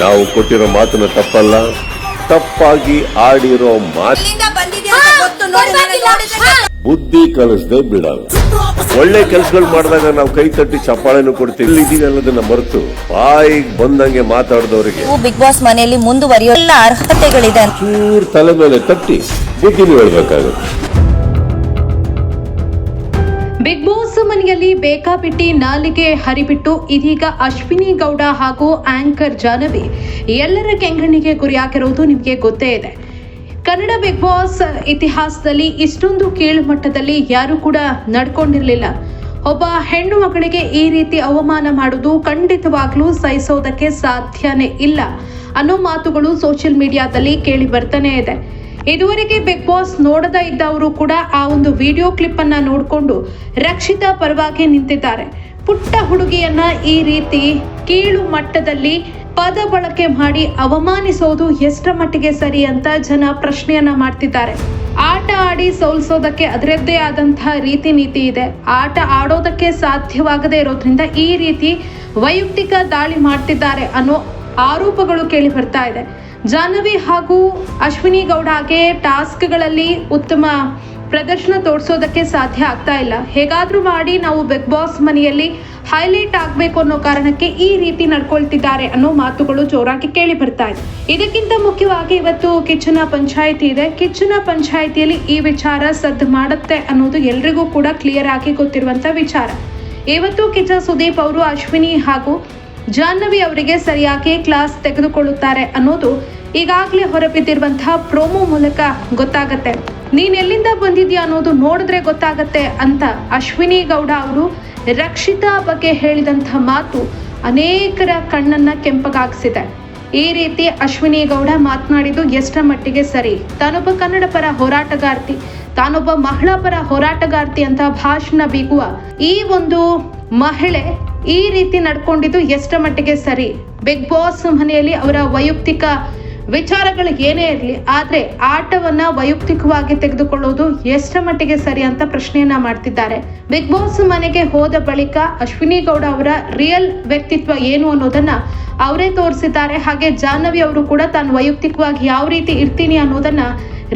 ನಾವು ಕೊಟ್ಟಿರೋ ಮಾತನ್ನ ತಪ್ಪಲ್ಲ. ತಪ್ಪಾಗಿ ಆಡಿರೋ ಮಾತು ಎಲ್ಲಿಂದ ಅಂತ ಗೊತ್ತು ನೋಡಿದ್ರೆ ಬುದ್ಧಿ ಕಲಿಸದೆ ಬಿಡಲ್ಲ ಒಳ್ಳೆ ಕೆಲಸಗಳು ಮಾಡಿದಾಗ ನಾವು ಕೈ ತಟ್ಟಿ ಚಪ್ಪಾಳೆನು ಕೊಡ್ತೀವಿ. ಇಲ್ಲಿ ಅನ್ನೋದನ್ನ ಮರೆತು ಬಾಯಿಗೆ ಬಂದಂಗೆ ಮಾತಾಡಿದವರಿಗೆ ಬಿಗ್ ಬಾಸ್ ಮನೆಯಲ್ಲಿ ಮುಂದುವರಿಯೋ ಎಲ್ಲ ಅರ್ಹತೆಗಳಿದೆ ಚೂರ್ ತಲೆ ಮೇಲೆ ತಟ್ಟಿ ಬುದ್ಧಿನೂ ಹೇಳ್ಬೇಕಾಗುತ್ತೆ. ಬಿಗ್ ಬಾಸ್ ಮನೆಯಲ್ಲಿ ಬೇಕಾಬಿಟ್ಟಿ ನಾಲಿಗೆ ಹರಿಬಿಟ್ಟು ಇದೀಗ ಅಶ್ವಿನಿ ಗೌಡ ಹಾಗೂ ಆಂಕರ್ ಜಾಹ್ನವಿ ಎಲ್ಲರ ಕೆಂಗಣ್ಣಿಗೆ ಗುರಿಯಾಗಿರುವುದು ನಿಮಗೆ ಗೊತ್ತೇ ಇದೆ. ಕನ್ನಡ ಬಿಗ್ ಬಾಸ್ ಇತಿಹಾಸದಲ್ಲಿ ಇಷ್ಟೊಂದು ಕೀಳು ಮಟ್ಟದಲ್ಲಿ ಯಾರು ಕೂಡ ನಡ್ಕೊಂಡಿರಲಿಲ್ಲ. ಒಬ್ಬ ಹೆಣ್ಣು ಮಗಳಿಗೆ ಈ ರೀತಿ ಅವಮಾನ ಮಾಡುವುದು ಖಂಡಿತವಾಗ್ಲೂ ಸಹಿಸೋದಕ್ಕೆ ಸಾಧ್ಯನೇ ಇಲ್ಲ ಅನ್ನೋ ಮಾತುಗಳು ಸೋಷಿಯಲ್ ಮೀಡಿಯಾದಲ್ಲಿ ಕೇಳಿ ಬರ್ತಾನೆ ಇದೆ. ಇದುವರೆಗೆ ಬಿಗ್ ಬಾಸ್ ನೋಡದ ಇದ್ದವರು ಕೂಡ ಆ ಒಂದು ವಿಡಿಯೋ ಕ್ಲಿಪ್ ಅನ್ನ ನೋಡಿಕೊಂಡು ರಕ್ಷಿತಾ ಪರವಾಗಿ ನಿಂತಿದ್ದಾರೆ. ಪುಟ್ಟ ಹುಡುಗಿಯನ್ನ ಈ ರೀತಿ ಕೀಳು ಮಟ್ಟದಲ್ಲಿ ಪದ ಬಳಕೆ ಮಾಡಿ ಅವಮಾನಿಸೋದು ಎಷ್ಟರ ಮಟ್ಟಿಗೆ ಸರಿ ಅಂತ ಜನ ಪ್ರಶ್ನೆಯನ್ನ ಮಾಡ್ತಿದ್ದಾರೆ. ಆಟ ಆಡಿ ಸೋಲ್ಸೋದಕ್ಕೆ ಅದರದ್ದೇ ಆದಂತಹ ರೀತಿ ನೀತಿ ಇದೆ. ಆಟ ಆಡೋದಕ್ಕೆ ಸಾಧ್ಯವಾಗದೇ ಇರೋದ್ರಿಂದ ಈ ರೀತಿ ವೈಯಕ್ತಿಕ ದಾಳಿ ಮಾಡ್ತಿದ್ದಾರೆ ಅನ್ನೋ ಆರೋಪಗಳು ಕೇಳಿ ಬರ್ತಾ ಇದೆ. ಜಾಹ್ನವಿ ಹಾಗೂ ಅಶ್ವಿನಿ ಗೌಡಗೆ ಟಾಸ್ಕ್ಗಳಲ್ಲಿ ಉತ್ತಮ ಪ್ರದರ್ಶನ ತೋರಿಸೋದಕ್ಕೆ ಸಾಧ್ಯ ಆಗ್ತಾ ಇಲ್ಲ. ಹೇಗಾದರೂ ಮಾಡಿ ನಾವು ಬಿಗ್ ಬಾಸ್ ಮನೆಯಲ್ಲಿ ಹೈಲೈಟ್ ಆಗಬೇಕು ಅನ್ನೋ ಕಾರಣಕ್ಕೆ ಈ ರೀತಿ ನಡ್ಕೊಳ್ತಿದ್ದಾರೆ ಅನ್ನೋ ಮಾತುಗಳು ಜೋರಾಗಿ ಕೇಳಿ ಬರ್ತಾ ಇದೆ. ಇದಕ್ಕಿಂತ ಮುಖ್ಯವಾಗಿ ಇವತ್ತು ಕಿಚ್ಚನ ಪಂಚಾಯಿತಿ ಇದೆ. ಕಿಚ್ಚನ ಪಂಚಾಯಿತಿಯಲ್ಲಿ ಈ ವಿಚಾರ ಸದ್ದು ಮಾಡುತ್ತೆ ಅನ್ನೋದು ಎಲ್ರಿಗೂ ಕೂಡ ಕ್ಲಿಯರ್ ಆಗಿ ಗೊತ್ತಿರುವಂತ ವಿಚಾರ. ಇವತ್ತು ಕಿಚ್ಚ ಸುದೀಪ್ ಅವರು, ಅಶ್ವಿನಿ ಹಾಗೂ ಜಾಹ್ನವಿ ಅವರಿಗೆ ಸರಿಯಾಗಿ ಕ್ಲಾಸ್ ತೆಗೆದುಕೊಳ್ಳುತ್ತಾರೆ ಅನ್ನೋದು ಈಗಾಗಲೇ ಹೊರಬಿದ್ದಿರುವಂತಹ ಪ್ರೋಮೋ ಮೂಲಕ ಗೊತ್ತಾಗತ್ತೆ. ನೀನೆಲ್ಲಿಂದ ಬಂದಿದ್ಯಾ ಅನ್ನೋದು ನೋಡಿದ್ರೆ ಗೊತ್ತಾಗತ್ತೆ ಅಂತ ಅಶ್ವಿನಿ ಗೌಡ ಅವರು ರಕ್ಷಿತಾ ಬಗ್ಗೆ ಹೇಳಿದಂಥ ಮಾತು ಅನೇಕರ ಕಣ್ಣನ್ನ ಕೆಂಪಗಾಗಿಸಿದೆ. ಈ ರೀತಿ ಅಶ್ವಿನಿ ಗೌಡ ಮಾತನಾಡಿದ್ದು ಎಷ್ಟರ ಮಟ್ಟಿಗೆ ಸರಿ? ತಾನೊಬ್ಬ ಕನ್ನಡ ಪರ ಹೋರಾಟಗಾರ್ತಿ, ತಾನೊಬ್ಬ ಮಹಿಳಾ ಪರ ಹೋರಾಟಗಾರ್ತಿ ಅಂತ ಭಾಷಣ ಬೀಗುವ ಈ ಒಂದು ಮಹಿಳೆ ಈ ರೀತಿ ನಡ್ಕೊಂಡಿದ್ದು ಎಷ್ಟರ ಮಟ್ಟಿಗೆ ಸರಿ? ಬಿಗ್ ಬಾಸ್ ಮನೆಯಲ್ಲಿ ಅವರ ವೈಯಕ್ತಿಕ ವಿಚಾರಗಳು ಏನೇ ಇರಲಿ, ಆದರೆ ಆಟವನ್ನ ವೈಯಕ್ತಿಕವಾಗಿ ತೆಗೆದುಕೊಳ್ಳೋದು ಎಷ್ಟರ ಮಟ್ಟಿಗೆ ಸರಿ ಅಂತ ಪ್ರಶ್ನೆಯನ್ನ ಮಾಡ್ತಿದ್ದಾರೆ. ಬಿಗ್ ಬಾಸ್ ಮನೆಗೆ ಹೋದ ಬಳಿಕ ಅಶ್ವಿನಿ ಗೌಡ ಅವರ ರಿಯಲ್ ವ್ಯಕ್ತಿತ್ವ ಏನು ಅನ್ನೋದನ್ನ ಅವರೇ ತೋರಿಸಿದ್ದಾರೆ. ಹಾಗೆ ಜಾಹ್ನವಿ ಅವರು ಕೂಡ ತಾನು ವೈಯಕ್ತಿಕವಾಗಿ ಯಾವ ರೀತಿ ಇರ್ತೀನಿ ಅನ್ನೋದನ್ನ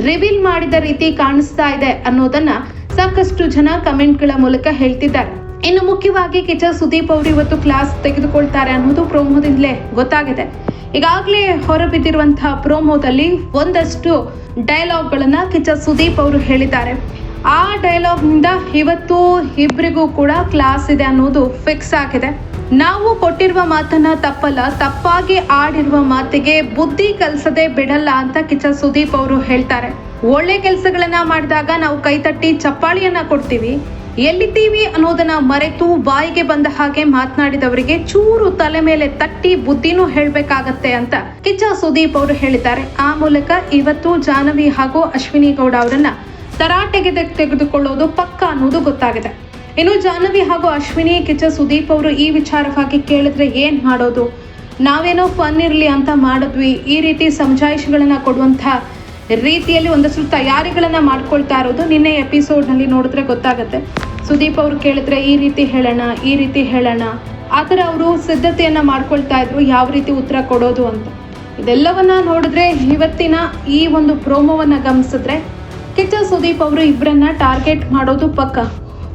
ರಿವೀಲ್ ಮಾಡಿದ ರೀತಿ ಕಾಣಿಸ್ತಾ ಇದೆ ಅನ್ನೋದನ್ನ ಸಾಕಷ್ಟು ಜನ ಕಮೆಂಟ್ಗಳ ಮೂಲಕ ಹೇಳ್ತಿದ್ದಾರೆ. ಇನ್ನು ಮುಖ್ಯವಾಗಿ ಕಿಚ್ಚ ಸುದೀಪ್ ಅವರು ಇವತ್ತು ಕ್ಲಾಸ್ ತೆಗೆದುಕೊಳ್ತಾರೆ ಅನ್ನೋದು ಪ್ರೋಮೋದಿಂದಲೇ ಗೊತ್ತಾಗಿದೆ. ಈಗಾಗಲೇ ಹೊರಬಿದ್ದಿರುವಂತಹ ಪ್ರೋಮೋದಲ್ಲಿ ಒಂದಷ್ಟು ಡೈಲಾಗ್ಗಳನ್ನ ಕಿಚ್ಚ ಸುದೀಪ್ ಅವರು ಹೇಳಿದ್ದಾರೆ. ಆ ಡೈಲಾಗ್ನಿಂದ ಇವತ್ತು ಇಬ್ಬರಿಗೂ ಕೂಡ ಕ್ಲಾಸ್ ಇದೆ ಅನ್ನೋದು ಫಿಕ್ಸ್ ಆಗಿದೆ. ನಾವು ಕೊಟ್ಟಿರುವ ಮಾತನ್ನ ತಪ್ಪಲ್ಲ, ತಪ್ಪಾಗಿ ಆಡಿರುವ ಮಾತಿಗೆ ಬುದ್ಧಿ ಕಲ್ಸದೆ ಬಿಡಲ್ಲ ಅಂತ ಕಿಚ್ಚ ಸುದೀಪ್ ಅವರು ಹೇಳ್ತಾರೆ. ಒಳ್ಳೆ ಕೆಲಸಗಳನ್ನ ಮಾಡಿದಾಗ ನಾವು ಕೈತಟ್ಟಿ ಚಪ್ಪಾಳಿಯನ್ನ ಕೊಡ್ತೀವಿ ಎಲ್ಲಿದ್ದೀವಿ ಅನ್ನೋದನ್ನ ಮರೆತು ಬಾಯಿಗೆ ಬಂದ ಹಾಗೆ ಮಾತನಾಡಿದವರಿಗೆ ಚೂರು ತಲೆ ಮೇಲೆ ತಟ್ಟಿ ಬುದ್ಧಿನೂ ಹೇಳ್ಬೇಕಾಗತ್ತೆ ಅಂತ ಕಿಚ್ಚ ಸುದೀಪ್ ಅವರು ಹೇಳಿದ್ದಾರೆ. ಆ ಮೂಲಕ ಇವತ್ತು ಜಾನವಿ ಹಾಗೂ ಅಶ್ವಿನಿ ಗೌಡ ಅವರನ್ನ ತರಾಟೆಗೆ ತೆಗೆದುಕೊಳ್ಳೋದು ಪಕ್ಕ ಅನ್ನೋದು ಗೊತ್ತಾಗಿದೆ. ಇನ್ನು ಜಾಹ್ನವಿ ಹಾಗೂ ಅಶ್ವಿನಿ, ಕಿಚ್ಚ ಸುದೀಪ್ ಅವರು ಈ ವಿಚಾರವಾಗಿ ಕೇಳಿದ್ರೆ ಏನ್ ಮಾಡೋದು? ನಾವೇನೋ ಫನ್ ಇರಲಿ ಅಂತ ಮಾಡಿದ್ವಿ. ಈ ರೀತಿ ಸಮಜಾಯಿಷಿಗಳನ್ನ ಕೊಡುವಂಥ ರೀತಿಯಲ್ಲಿ ಒಂದಷ್ಟು ತಯಾರಿಗಳನ್ನ ಮಾಡ್ಕೊಳ್ತಾ ಇರೋದು ನಿನ್ನೆ ಎಪಿಸೋಡ್ನಲ್ಲಿ ನೋಡಿದ್ರೆ ಗೊತ್ತಾಗುತ್ತೆ. ಸುದೀಪ್ ಅವರು ಕೇಳಿದ್ರೆ ಈ ರೀತಿ ಹೇಳೋಣ, ಈ ರೀತಿ ಹೇಳೋಣ. ಆ ಥರ ಅವರು ಸಿದ್ಧತೆಯನ್ನು ಮಾಡ್ಕೊಳ್ತಾ ಇದ್ರು, ಯಾವ ರೀತಿ ಉತ್ತರ ಕೊಡೋದು ಅಂತ. ಇದೆಲ್ಲವನ್ನ ನೋಡಿದ್ರೆ ಇವತ್ತಿನ ಈ ಒಂದು ಪ್ರೋಮೋವನ್ನ ಗಮನಿಸಿದ್ರೆ ಕಿಚ್ಚ ಸುದೀಪ್ ಅವರು ಇಬ್ಬರನ್ನ ಟಾರ್ಗೆಟ್ ಮಾಡೋದು ಪಕ್ಕ.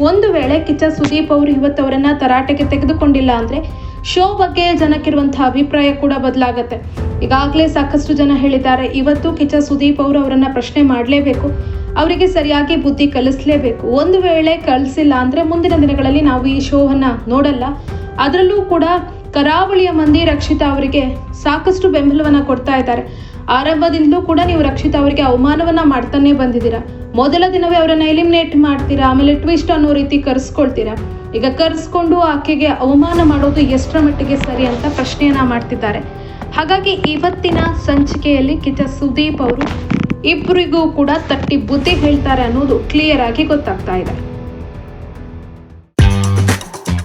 ಒಂದು ವೇಳೆ ಕಿಚ್ಚ ಸುದೀಪ್ ಅವರು ಇವತ್ತು ಅವರನ್ನು ತರಾಟೆಗೆ ತೆಗೆದುಕೊಂಡಿಲ್ಲ ಅಂದ್ರೆ ಶೋ ಬಗ್ಗೆ ಜನಕ್ಕಿರುವಂತಹ ಅಭಿಪ್ರಾಯ ಕೂಡ ಬದಲಾಗತ್ತೆ. ಈಗಾಗಲೇ ಸಾಕಷ್ಟು ಜನ ಹೇಳಿದ್ದಾರೆ, ಇವತ್ತು ಕಿಚ್ಚ ಸುದೀಪ್ ಅವರು ಅವರನ್ನ ಪ್ರಶ್ನೆ ಮಾಡಲೇಬೇಕು. ಅವರಿಗೆ ಸರಿಯಾಗಿ ಬುದ್ಧಿ ಕಲಿಸ್ಲೇಬೇಕು. ಒಂದು ವೇಳೆ ಕಲಿಸಿಲ್ಲ ಅಂದ್ರೆ ಮುಂದಿನ ದಿನಗಳಲ್ಲಿ ನಾವು ಈ ಶೋವನ್ನ ನೋಡಲ್ಲ. ಅದರಲ್ಲೂ ಕೂಡ ಕರಾವಳಿಯ ಮಂದಿ ರಕ್ಷಿತಾ ಅವರಿಗೆ ಸಾಕಷ್ಟು ಬೆಂಬಲವನ್ನ ಕೊಡ್ತಾ ಇದ್ದಾರೆ. ಆರಂಭದಿಂದಲೂ ಕೂಡ ನೀವು ರಕ್ಷಿತಾ ಅವರಿಗೆ ಅವಮಾನವನ್ನ ಮಾಡ್ತಾನೆ ಬಂದಿದ್ದೀರಾ. ಮೊದಲ ದಿನವೇ ಅವರನ್ನ ಎಲಿಮಿನೇಟ್ ಮಾಡ್ತೀರಾ, ಆಮೇಲೆ ಟ್ವಿಸ್ಟ್ ಅನ್ನೋ ರೀತಿ ಕರೆಸ್ಕೊಳ್ತೀರಾ. ಈಗ ಕರೆಸ್ಕೊಂಡು ಆಕೆಗೆ ಅವಮಾನ ಮಾಡೋದು ಎಷ್ಟರ ಮಟ್ಟಿಗೆ ಸರಿ ಅಂತ ಪ್ರಶ್ನೆಯನ್ನ ಮಾಡ್ತಿದ್ದಾರೆ. ಹಾಗಾಗಿ ಇವತ್ತಿನ ಸಂಚಿಕೆಯಲ್ಲಿ ಕಿಚ್ಚ ಸುದೀಪ್ ಅವರು ಇಬ್ಬರಿಗೂ ಕೂಡ ತಟ್ಟಿ ಬುದ್ಧಿ ಹೇಳ್ತಾರೆ ಅನ್ನೋದು ಕ್ಲಿಯರ್ ಆಗಿ ಗೊತ್ತಾಗ್ತಾ ಇದೆ.